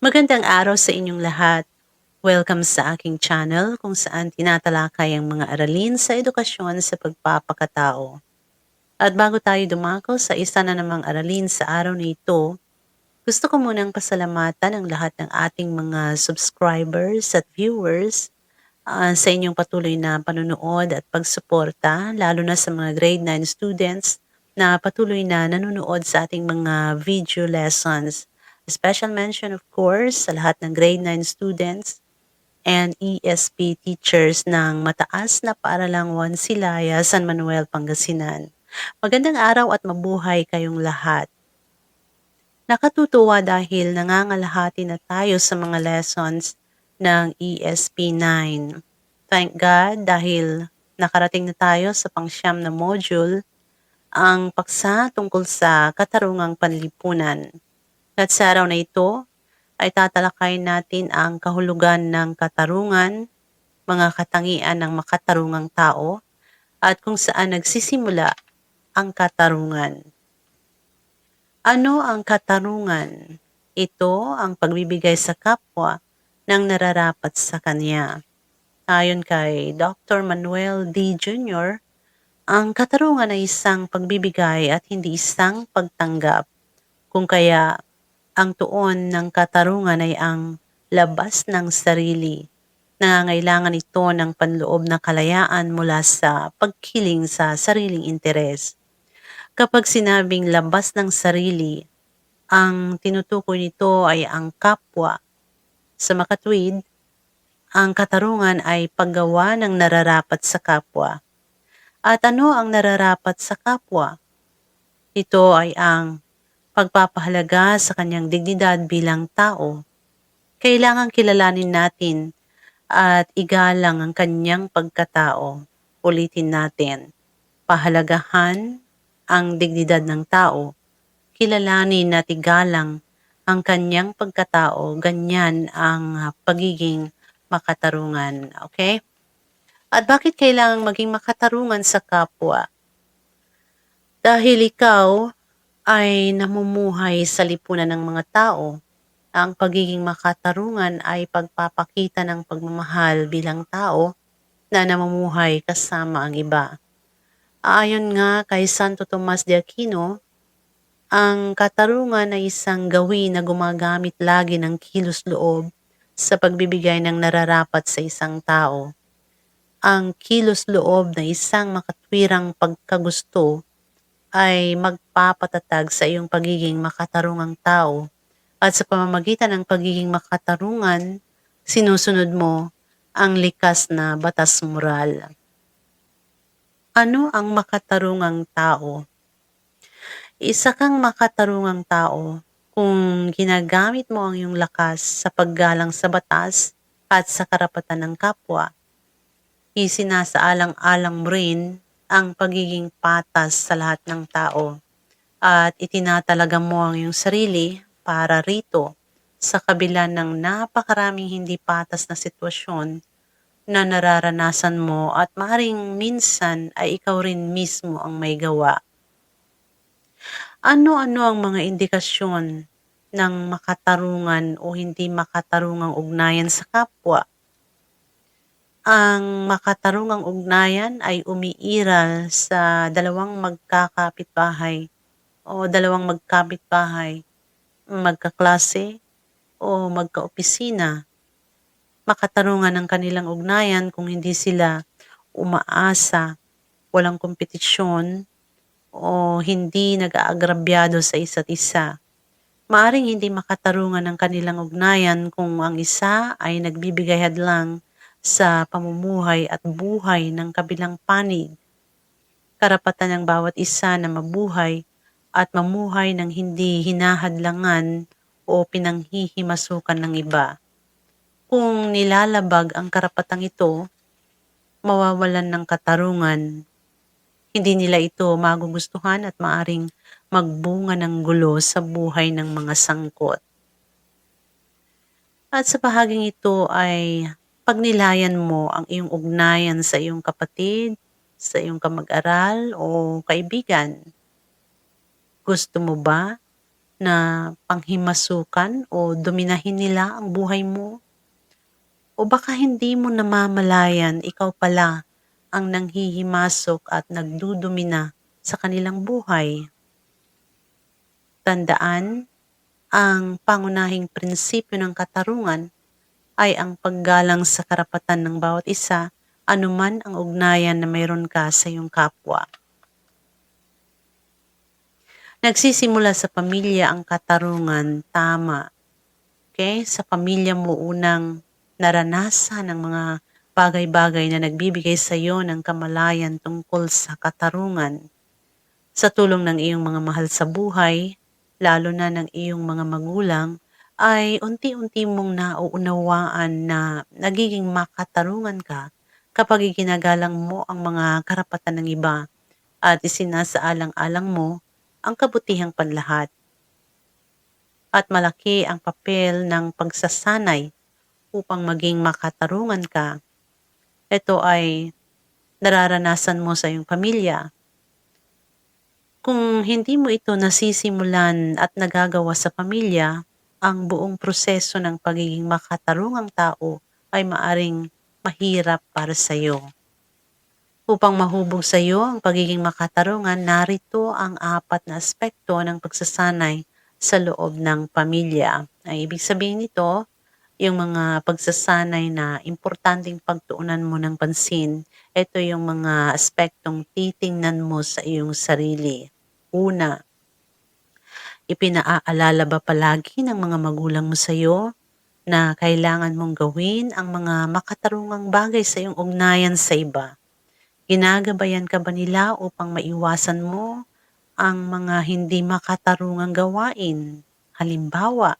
Magandang araw sa inyong lahat. Welcome sa aking channel kung saan tinatalakay ang mga aralin sa edukasyon sa pagpapakatao. At bago tayo dumako sa isa na namang aralin sa araw na ito, gusto ko munang pasalamatan ang lahat ng ating mga subscribers at viewers ah, sa inyong patuloy na panunood at pagsuporta, lalo na sa mga grade 9 students na patuloy na nanonood sa ating mga video lessons. Special mention of course sa lahat ng grade 9 students and ESP teachers ng mataas na paaralang Juan Silaya, San Manuel, Pangasinan. Magandang araw at mabuhay kayong lahat. Nakatutuwa dahil nangangalahati na tayo sa mga lessons ng ESP 9. Thank God dahil nakarating na tayo sa pangsyam na module, ang paksa tungkol sa katarungang panlipunan. At sa araw na ito, ay tatalakayin natin ang kahulugan ng katarungan, mga katangian ng makatarungang tao, at kung saan nagsisimula ang katarungan. Ano ang katarungan? Ito ang pagbibigay sa kapwa ng nararapat sa kanya. Ayon kay Dr. Manuel D. Jr., ang katarungan ay isang pagbibigay at hindi isang pagtanggap. Kung kaya ang tuon ng katarungan ay ang labas ng sarili. Nangangailangan ito ng panloob na kalayaan mula sa pagkiling sa sariling interes. Kapag sinabing labas ng sarili, ang tinutukoy nito ay ang kapwa. Sa makatwid, ang katarungan ay paggawa ng nararapat sa kapwa. At ano ang nararapat sa kapwa? Ito ay ang pagpapahalaga sa kanyang dignidad bilang tao. Kailangang kilalanin natin at igalang ang kanyang pagkatao. Ulitin natin, pahalagahan ang dignidad ng tao. Kilalanin at igalang ang kanyang pagkatao. Ganyan ang pagiging makatarungan. Okay? At bakit kailangang maging makatarungan sa kapwa? Dahil ikaw ay namumuhay sa lipunan ng mga tao, ang pagiging makatarungan ay pagpapakita ng pagmamahal bilang tao na namumuhay kasama ang iba. Ayon nga kay Santo Tomas de Aquino, ang katarungan ay isang gawin na gumagamit lagi ng kilos loob sa pagbibigay ng nararapat sa isang tao. Ang kilos loob na isang makatwirang pagkagusto ay magpapatatag sa iyong pagiging makatarungang tao at sa pamamagitan ng pagiging makatarungan, sinusunod mo ang likas na batas moral. Ano ang makatarungang tao? Isa kang makatarungang tao kung ginagamit mo ang iyong lakas sa paggalang sa batas at sa karapatan ng kapwa. Isinasaalang-alang mo rin ang pagiging patas sa lahat ng tao at itinatalaga mo ang iyong sarili para rito sa kabila ng napakaraming hindi patas na sitwasyon na nararanasan mo at maring minsan ay ikaw rin mismo ang may gawa. Ano-ano ang mga indikasyon ng makatarungan o hindi makatarungang ugnayan sa kapwa? Ang makatarungang ugnayan ay umiiral sa dalawang magkakapitbahay o dalawang magkapitbahay, magkaklase o magkaopisina. Makatarungan ang kanilang ugnayan kung hindi sila umaasa, walang kompetisyon o hindi nag-aagrabyado sa isa't isa. Maaring hindi makatarungan ang kanilang ugnayan kung ang isa ay nagbibigay hadlang sa pamumuhay at buhay ng kabilang panig. Karapatan ng bawat isa na mabuhay at mamuhay ng hindi hinahadlangan o pinanghihimasukan ng iba. Kung nilalabag ang karapatang ito, mawawalan ng katarungan. Hindi nila ito magugustuhan at maaring magbunga ng gulo sa buhay ng mga sangkot. At sa bahaging ito ay pagnilayan mo ang iyong ugnayan sa iyong kapatid, sa iyong kamag-aral o kaibigan. Gusto mo ba na panghimasukan o dominahin nila ang buhay mo? O baka hindi mo namamalayan ikaw pala ang nanghihimasok at nagdudumina sa kanilang buhay? Tandaan, ang pangunahing prinsipyo ng katarungan ay ang paggalang sa karapatan ng bawat isa anuman ang ugnayan na mayroon ka sa iyong kapwa. Nagsisimula sa pamilya ang katarungan, tama. Okay? Sa pamilya mo unang naranasan ang mga bagay-bagay na nagbibigay sa iyo ng kamalayan tungkol sa katarungan. Sa tulong ng iyong mga mahal sa buhay, lalo na ng iyong mga magulang, ay unti-unti mong nauunawaan na nagiging makatarungan ka kapag iginagalang mo ang mga karapatan ng iba at isinasaalang-alang mo ang kabutihang panlahat. At malaki ang papel ng pagsasanay upang maging makatarungan ka. Ito ay nararanasan mo sa iyong pamilya. Kung hindi mo ito nasisimulan at nagagawa sa pamilya, ang buong proseso ng pagiging makatarungang tao ay maaring mahirap para sa iyo. Upang mahubog sa iyo ang pagiging makatarungan, narito ang apat na aspekto ng pagsasanay sa loob ng pamilya. Ay ibig sabihin nito, yung mga pagsasanay na importanteng pagtuunan mo ng pansin, ito yung mga aspektong titingnan mo sa iyong sarili. Una, ipinaaalala ba palagi ng mga magulang mo sa iyo na kailangan mong gawin ang mga makatarungang bagay sa iyong ugnayan sa iba? Ginagabayan ka ba nila upang maiwasan mo ang mga hindi makatarungang gawain? Halimbawa,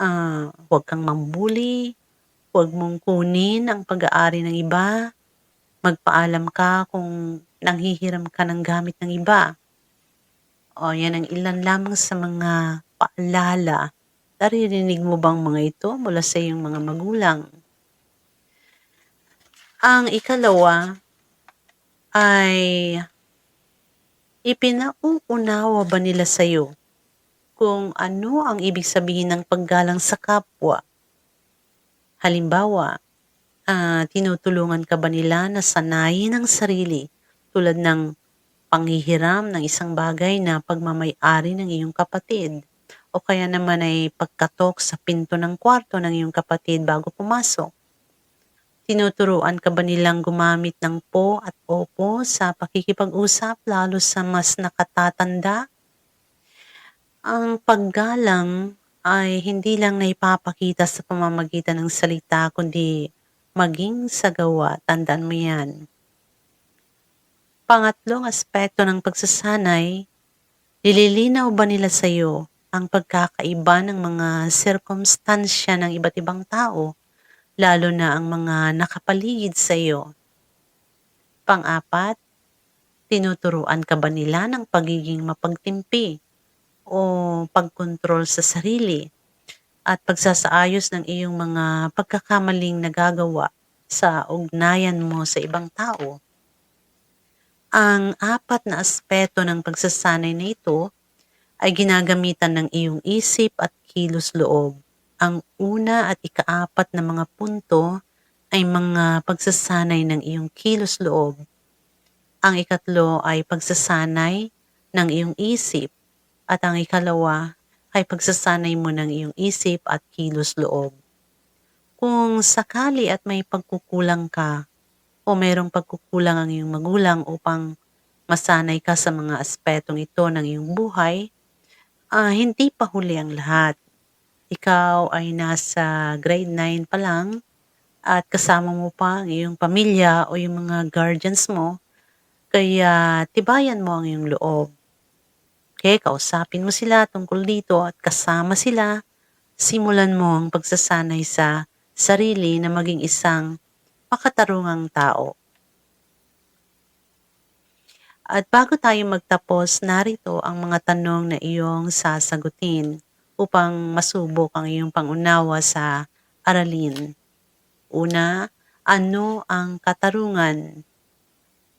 uh, huwag kang mambuli, huwag mong kunin ang pag-aari ng iba, magpaalam ka kung nanghihiram ka ng gamit ng iba. O, yan ang ilan lamang sa mga paalala. Naririnig mo bang mga ito mula sa iyong mga magulang? Ang ikalawa, ay ipinauunawa ba nila sa iyo kung ano ang ibig sabihin ng paggalang sa kapwa? Halimbawa, uh, tinutulungan ka ba nila na sanayin ang sarili tulad ng panghihiram ng isang bagay na pagmamay-ari ng iyong kapatid o kaya naman ay pagkatok sa pinto ng kwarto ng iyong kapatid bago pumasok Tinuturuan ka ba nilang gumamit ng po at opo sa pakikipag-usap lalo sa mas nakatatanda? Ang paggalang ay hindi lang naipapakita sa pamamagitan ng salita kundi maging sa gawa. Tandaan mo yan. Pangatlong aspekto ng pagsasanay, nililinaw ba nila sa iyo ang pagkakaiba ng mga sirkumstansya ng iba't ibang tao lalo na ang mga nakapaligid sa iyo. Pang-apat, tinuturuan ka ba nila ng pagiging mapagtimpi o pagkontrol sa sarili at pagsasaayos ng iyong mga pagkakamaling nagagawa sa ugnayan mo sa ibang tao? Ang apat na aspeto ng pagsasanay na ito ay ginagamitan ng iyong isip at kilos loob ang una at ikaapat na mga punto ay mga pagsasanay ng iyong kilos loob. Ang ikatlo ay pagsasanay ng iyong isip at ang ikalawa ay pagsasanay mo ng iyong isip at kilos loob. Kung sakali at may pagkukulang ka o mayroong pagkukulang ang iyong magulang upang masanay ka sa mga aspetong ito ng iyong buhay, uh, hindi pa huli ang lahat ikaw ay nasa grade 9 pa lang at kasama mo pa ang iyong pamilya o yung mga guardians mo, kaya tibayan mo ang iyong loob. Okay, kausapin mo sila tungkol dito at kasama sila, simulan mo ang pagsasanay sa sarili na maging isang makatarungang tao. At bago tayo magtapos, narito ang mga tanong na iyong sasagutin upang masubok ang iyong pangunawa sa aralin. Una, ano ang katarungan?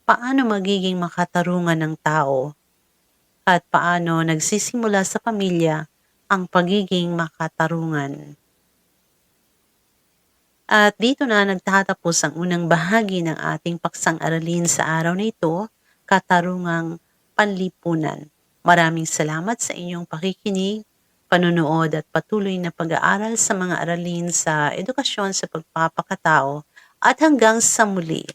Paano magiging makatarungan ng tao? At paano nagsisimula sa pamilya ang pagiging makatarungan. At dito na nagtatapos ang unang bahagi ng ating paksang aralin sa araw na ito, Katarungang Panlipunan. Maraming salamat sa inyong pakikinig, panunood at patuloy na pag-aaral sa mga aralin sa edukasyon sa pagpapakatao at hanggang sa muli.